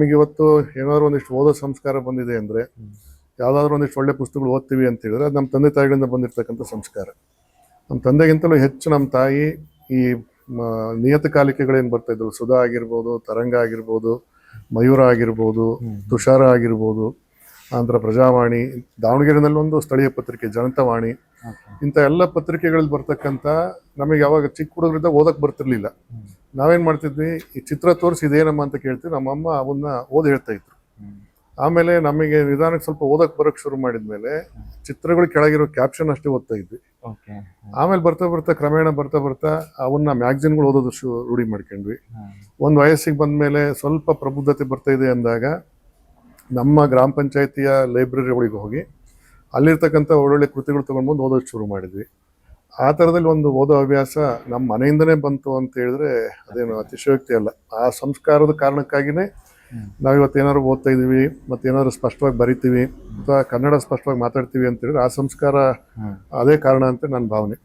ನಮಗೆ ಇವತ್ತು ಏನಾದ್ರು ಒಂದಿಷ್ಟು ಓದೋ ಸಂಸ್ಕಾರ ಬಂದಿದೆ ಅಂದರೆ ಯಾವುದಾದ್ರೂ ಒಂದಿಷ್ಟು ಒಳ್ಳೆ ಪುಸ್ತಕಗಳು ಓದ್ತೀವಿ ಅಂತ ಹೇಳಿದ್ರೆ ಅದು ನಮ್ಮ ತಂದೆ ತಾಯಿಗಳಿಂದ ಬಂದಿರತಕ್ಕಂಥ ಸಂಸ್ಕಾರ. ನಮ್ಮ ತಂದೆಗಿಂತಲೂ ಹೆಚ್ಚು ನಮ್ಮ ತಾಯಿ ಈ ನಿಯತಕಾಲಿಕೆಗಳೇನು ಬರ್ತಾ ಇದ್ರು? ಸುಧಾ ಆಗಿರ್ಬೋದು ತರಂಗ ಆಗಿರ್ಬೋದು ಮಯೂರ ಆಗಿರ್ಬೋದು ತುಷಾರ ಆಗಿರ್ಬೋದು ಆಂಧ್ರ ಪ್ರಜಾವಾಣಿ ದಾವಣಗೆರೆನಲ್ಲಿ ಒಂದು ಸ್ಥಳೀಯ ಪತ್ರಿಕೆ ಜನತವಾಣಿ. ಇಂಥ ಎಲ್ಲ ಪತ್ರಿಕೆಗಳಲ್ಲಿ ಬರ್ತಕ್ಕಂಥ ನಮಗೆ ಯಾವಾಗ ಚಿಕ್ಕ ಹುಡುಗರಿಂದ ಓದಕ್ಕೆ ಬರ್ತಿರ್ಲಿಲ್ಲ. ನಾವೇನು ಮಾಡ್ತಿದ್ವಿ? ಈ ಚಿತ್ರ ತೋರಿಸಿ ಇದೇನಮ್ಮ ಅಂತ ಕೇಳ್ತೀವಿ. ನಮ್ಮಮ್ಮ ಅವನ್ನ ಓದಿ ಹೇಳ್ತಾ ಇದ್ರು. ಆಮೇಲೆ ನಮಗೆ ನಿಧಾನಕ್ಕೆ ಸ್ವಲ್ಪ ಓದಕ್ಕೆ ಬರೋಕ್ಕೆ ಶುರು ಮಾಡಿದ್ಮೇಲೆ ಚಿತ್ರಗಳು ಕೆಳಗಿರೋ ಕ್ಯಾಪ್ಷನ್ ಅಷ್ಟೇ ಓದ್ತಾ ಇದ್ವಿ. ಆಮೇಲೆ ಬರ್ತಾ ಬರ್ತಾ ಕ್ರಮೇಣ ಬರ್ತಾ ಬರ್ತಾ ಅವನ್ನ ಮ್ಯಾಗ್ಝಿನ್ಗಳು ಓದೋದು ಶು ರೂಢಿ ಮಾಡ್ಕೊಂಡ್ವಿ. ಒಂದು ವಯಸ್ಸಿಗೆ ಬಂದಮೇಲೆ ಸ್ವಲ್ಪ ಪ್ರಬುದ್ಧತೆ ಬರ್ತಾ ಇದೆ ಅಂದಾಗ ನಮ್ಮ ಗ್ರಾಮ ಪಂಚಾಯತಿಯ ಲೈಬ್ರರಿಗಳಿಗೆ ಹೋಗಿ ಅಲ್ಲಿರ್ತಕ್ಕಂಥ ಒಳ್ಳೊಳ್ಳೆ ಕೃತಿಗಳು ತೊಗೊಂಡ್ಬಂದು ಓದೋದು ಶುರು ಮಾಡಿದ್ವಿ. ಆ ಥರದಲ್ಲಿ ಒಂದು ಓದೋ ಹವ್ಯಾಸ ನಮ್ಮ ಮನೆಯಿಂದನೇ ಬಂತು ಅಂತ ಹೇಳಿದ್ರೆ ಅದೇನು ಅತಿಶಯೋಕ್ತಿ ಅಲ್ಲ. ಆ ಸಂಸ್ಕಾರದ ಕಾರಣಕ್ಕಾಗಿಯೇ ನಾವಿವತ್ತು ಏನಾದ್ರು ಓದ್ತಾ ಇದ್ದೀವಿ ಮತ್ತೇನಾದ್ರು ಸ್ಪಷ್ಟವಾಗಿ ಬರಿತೀವಿ ಅಥವಾ ಕನ್ನಡ ಸ್ಪಷ್ಟವಾಗಿ ಮಾತಾಡ್ತೀವಿ ಅಂತ ಹೇಳಿದ್ರೆ ಆ ಸಂಸ್ಕಾರ ಅದೇ ಕಾರಣ ಅಂತ ನನ್ನ ಭಾವನೆ.